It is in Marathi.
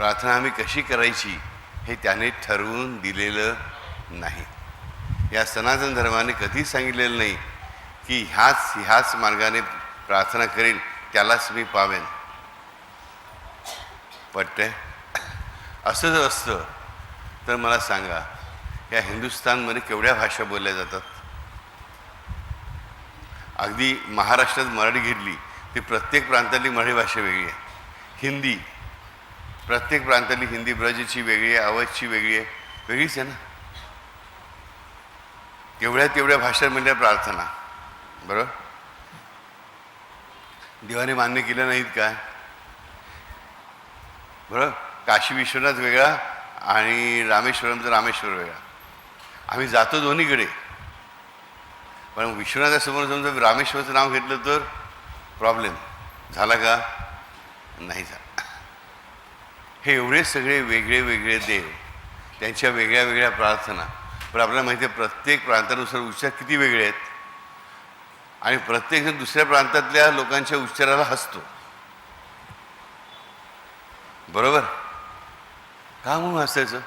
प्रार्थना आम्ही कशी करायची हे त्याने ठरवून दिलेलं नाही. या सनातन धर्माने कधीच सांगितलेलं नाही की ह्याच ह्याच मार्गाने प्रार्थना करेन त्यालाच मी पावेन. पटतंय? असं जर असतं. तर मला सांगा या हिंदुस्थानमध्ये केवढ्या भाषा बोलल्या जातात? अगदी महाराष्ट्रात मराठी घेतली ती प्रत्येक प्रांतातली मराठी भाषा वेगळी आहे. हिंदी प्रत्येक प्रांतातली हिंदी ब्रजची वेगळी आहे अवधची वेगळी आहे. वेगळीच आहे ना? तेवढ्या तेवढ्या भाषेत म्हणजे प्रार्थना. बरोबर? देवाने मान्य केलं नाहीत काय? बरोबर? काशी विश्वनाथ वेगळा आणि रामेश्वरमचं रामेश्वर वेगळा. आम्ही जातो दोन्हीकडे. पण विश्वनाथासमोर समजा रामेश्वरचं नाव घेतलं तर प्रॉब्लेम झाला का? हे एवढे सगळे वेगळे वेगळे देव त्यांच्या वेगळ्या वेगळ्या प्रार्थना. पण आपल्याला माहिती आहे प्रत्येक प्रांतानुसार उच्चार किती वेगळे आहेत. आणि प्रत्येकजण दुसऱ्या प्रांतातल्या लोकांच्या उच्चाराला हसतो. बरोबर? का म्हणून हसायचं?